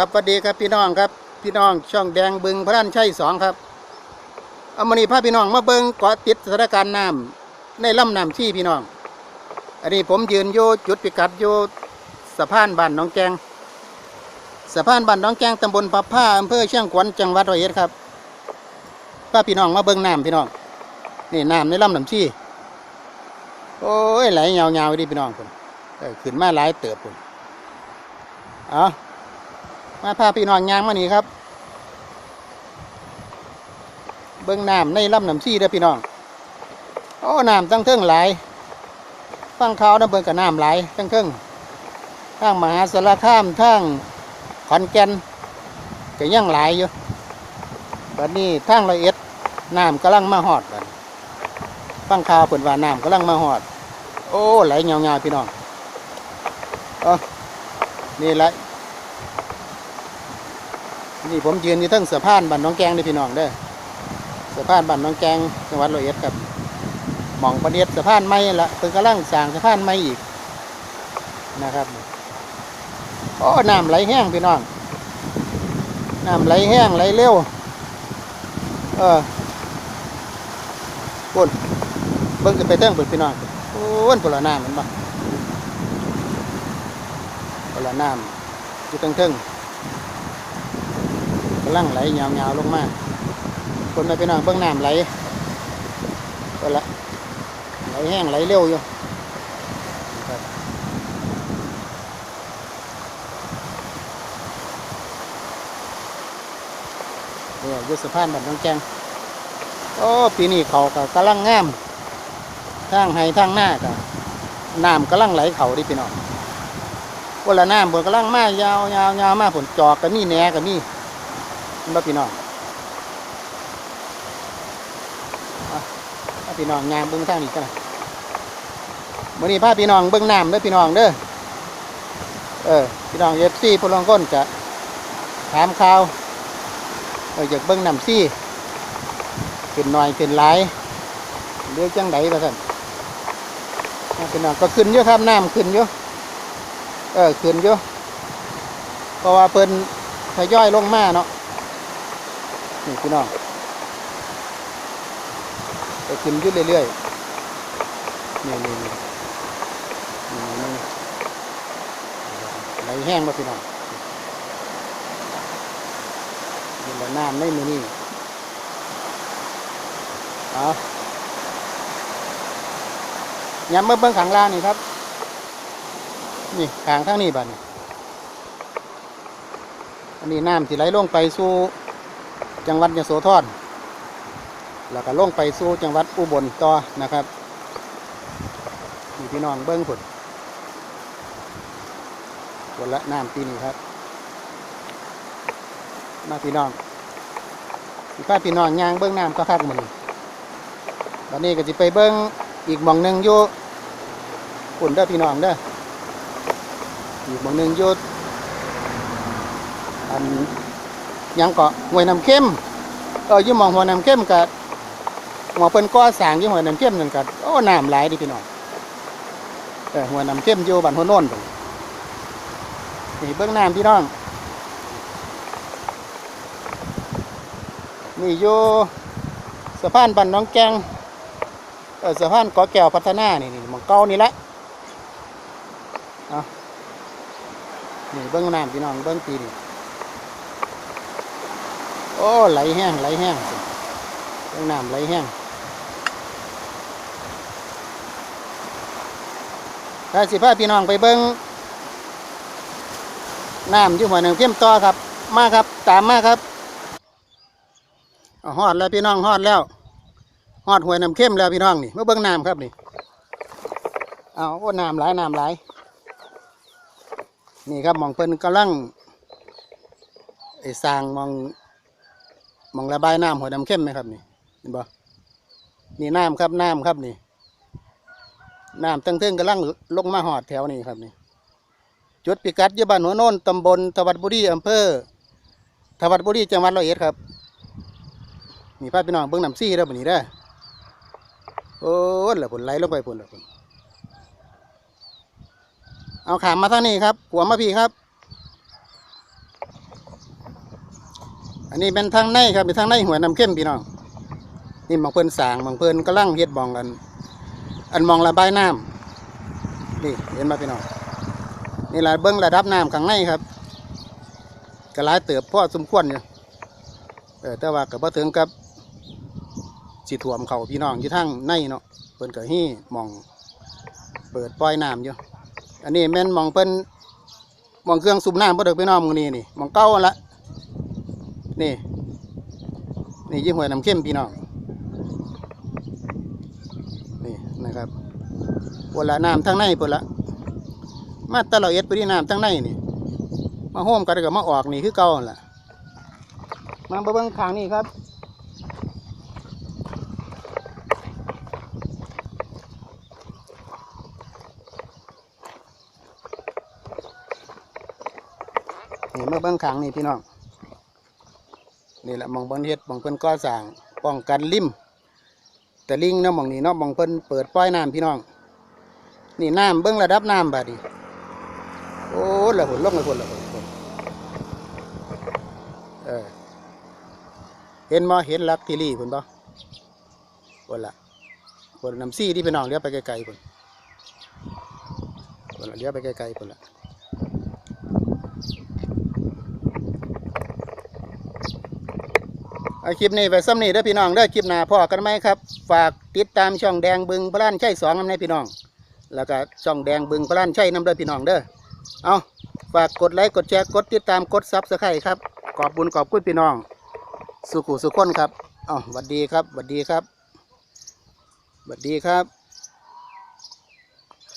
ครับสวัสดีครับพี่น้องครับพี่น้องช่องแดงบึงพระด้านชัยสองครับอามานี่พาพี่น้องมาเบิงเกาะติดสถานการณ์น้ำในลำน้ำที่พี่น้อง อันนี้ผมยืนอยู่จุดพิกัดอยู่สะพานบ้านหนองแกงสะพานบ้านหนองแกงตำบลปับผ้าอำเภอเชียงขวัญจังหวัดร้อยเอ็ดครับพาพี่น้องมาเบิงน้ำพี่น้องนี่น้ำในลำน้ำที่โอ้ยไหลยาวๆดิพี่น้องคนขึ้นมาหลายเติบคนเอ มาพาพี่น้องยางมานี่ครับ เบิ้งน้ำในลำน้ำซี่เด้อพี่น้องโอ้น้ำตั้งเทิงหลายฟังเขาวนะเบิ้งกับน้ำหลายตั้งเทิงทางมหาสารคามทางขอนแก่นก็ยังหลายอยู่บัดนี้ทางละเอ็ดน้ำกำลังมาหอดบัดนี้ฟังข่าวเปิดว่าน้ำกำลังมาหอด โอ้ไหลเงาๆพี่น้องเอ๋อนี่แหละ นี่ผมยืนอยู่ทั้งสะพานบ้านน้องแกงเด้อพี่น้องเด้อสะพานบ้านน้องแกงจังหวัดร้อยเอ็ดครับหม่องประเดียดสะพานไม้ละเพิ่งกำลังสร้างสะพานไม้อีกนะครับโอ้น้ำไหลแห้งพี่น้องน้ำไหลแห้งไหลเร็วเออปุ่นเบิ่งไปเทิงเบิ่งพี่น้องโอ้นพนละน้ำมันบ่พนละน้ำอยู่เทิงๆกำ ลังไหลยาวๆลงมาคนมาไปนองเบื้องน้ำไหลก็ละไหลแห้งไหลเร็วอยู่เนี่ยยุสพานบันน้องแจงโอ้ปีนี้เขาก็กำลังงามทางไห้ทางหน้าก็น้ำกำลังไหลเขาดิพี่น้องวันละน้ำบนกำลังมายาวยาวยาวมากผลจอกก็มีแหนก็มีมาพี่น้องมาพี่น้องงามเบิ้องทางนี้กันนะวันนี้พาพี่น้องเบิ้องน้ำเด้อพี่น้องเด้อ เออ พี่น้องเอฟซีพลังก้นจะถามข่าวเอออยากเบิ้องน้ำซี่ขึ้นหน่อยขึ้นหลายเรือจังไดประสันพี่น้องก็ขึ้นเยอะครับน้ำขึ้นเยอะเออขึ้นเยอะเพราะว่าเพิ่นทยอยลงมาเนาะ นี่พี่น้องไปกินอยุ่เรื่อยๆนี่นี่นี่นี่นี่ไหลแห้งมาพี่น้องนี่ละน้ำในมือนี่เอาย้ำมาเบื้องขังล่างนี่ครับ นี่ขางทางนี้บ้านี่อันนี้น้ำที่ไหลลงไปสู่ จังหวัดยโสธรแล้วก็ลงไปสู่จังหวัดอุบลต่อนะครับนี่พี่น้องเบิ้งผลผลละน้ำปีนี้ครับ มาพี่น้องสิพาพี่น้องย่างเบิ้งน้ำก็คักมันวันนี้ก็จะไปเบิ้งอีกหมองหนึ่งอยู่ปุ่นเด้อพี่น้องเด้ออีกหมองหนึ่งอยู่อัน ยังเกาะหวยน้ำเข้มเออยี่มองหัวน้ำเข้มกับหมอเปิ้นก่อสางยี่หัวน้ำเข้มนั่นกับโอ้น้ำหลายดิพี่น้องเออหัวน้ำเข้มอยู่บ้านหัวโน่นนนี่เบื้องน้ำพี่น้องนี่อยู่สะพานบ้านน้องแกงเออสะพานกาะแก้วพัฒนานี่นี่หมองเก่านี่แหละเอานี่เบื้องน้ำพี่น้องเบื้องปีนี่ โอ้ไหลแห้งไหลแห้งเรื่องน้ำไหลแห้งถ้าสิพาพี่น้องไปเบิ้งน้ำอยู่หัวหนึ่งเพียมต่อครับ มาครับตามมาครับเอาฮอดแล้วพี่น้องฮอดแล้วฮอดหวยน้ำเข้มแล้วพี่น้องนี่มาเบิ้งน้ำครับนี่เอาโอ้น้ำไหลายน้ำไหลายนี่ครับมองเพิ่นกำลังไอ้สางมอง มองระบายน้ำหัวน้ำเข้มไหมครับนี่เห็นบ่นี่น้ำครับน้ำครับนี่น้ำตั้งเทิงกำลังลงมาหอดแถวนี้ครับนี่จุดพิกัดยี่บ้านหัวโนนตำบลทวัดบุรีอำเภอทวัดบุรีจังหวัดร้อยเอ็ดครับนี่พาพี่น้องเบิ้งน้ำซี่แล้วบนี้ได้โอ้ยแล้วผลไหลลงไปผลแล้วผลเอาขามมาทางนี้ครับหัวมาพี่ครับ นนี้เป็นทางในครับเป็นทางในหัวน้ำเข้มพี่น้องนี่มองเพิ่นสางมองเพิ่นกำลังเฮ็ดบองกัน อันมองระบายน้ำนี่เห็นไหมพี่น้องนี่ละเบิ้งระดับน้ำข้างในครับก็หลายเติบพ่อสมควรอยู่เออแต่ว่ากับบ่ถึงกับสิถ่วมเขาพี่น้องอยู่ทางในเนาะเพิ่นก็ฮี่มองเปิดปล่อยน้ำอยู่อันนี้แม่นมองเพิ่นมองเครื่องสูบน้ำบ่เด้อพี่น้องมือนี้นี่มองเก่าละ นี่ นี่ยี่ห้วยน้ำเข้มพี่น้องนี่นะครับปวดละน้ำทั้งในปวดละมาตะเราเอ็ดไปที่น้ำทั้งในนี่ มาโฮมกันกับมาออกนี่คือเก่าหั่นล่ะมาเบิ่งข้างนี่ครับนี่มาเบิ่งข้างนี่พี่น้อง นี่แหละมองเพิ่นเฮ็ดมองเพิ่นก่อสร้างป้องกันลิ่มแต่ลิงเนาะมองนี้เนาะมองเพิ่นเปิดปล่อยน้ำพี่น้อง นี่น้ำเบิ่งระดับน้ำบัดนี้โอ้ละหุ่นลงละหุ่นละหุ่นลเออเห็นบ่เห็นลักทีรี่พุ่นบ่พุ่นละคนน้ำซี่ที่พี่น้องเลี้ยวไปไกลๆพุ่นคนละเลี้ยวไปไกลๆพุ่นละ เอาคลิปนี้ไปซ้ำนี่เด้อพี่น้องเด้อคลิปหน้าพ่อกันไหมครับ ฝากติดตามช่องแดงบึงพระล้านชัยสองน้ำในพี่น้อง แล้วก็ช่องแดงบึงพระล้านชัยนำเด้อพี่น้องเด้อเอาฝากกดไลค์กดแชร์กดติดตามกดซับสไครต์ครับขอบคุญขอบคุณพี่น้อง สุขุสุขคนครับเอาหวัดดีครับหวัดดีครับหวัดดีครับ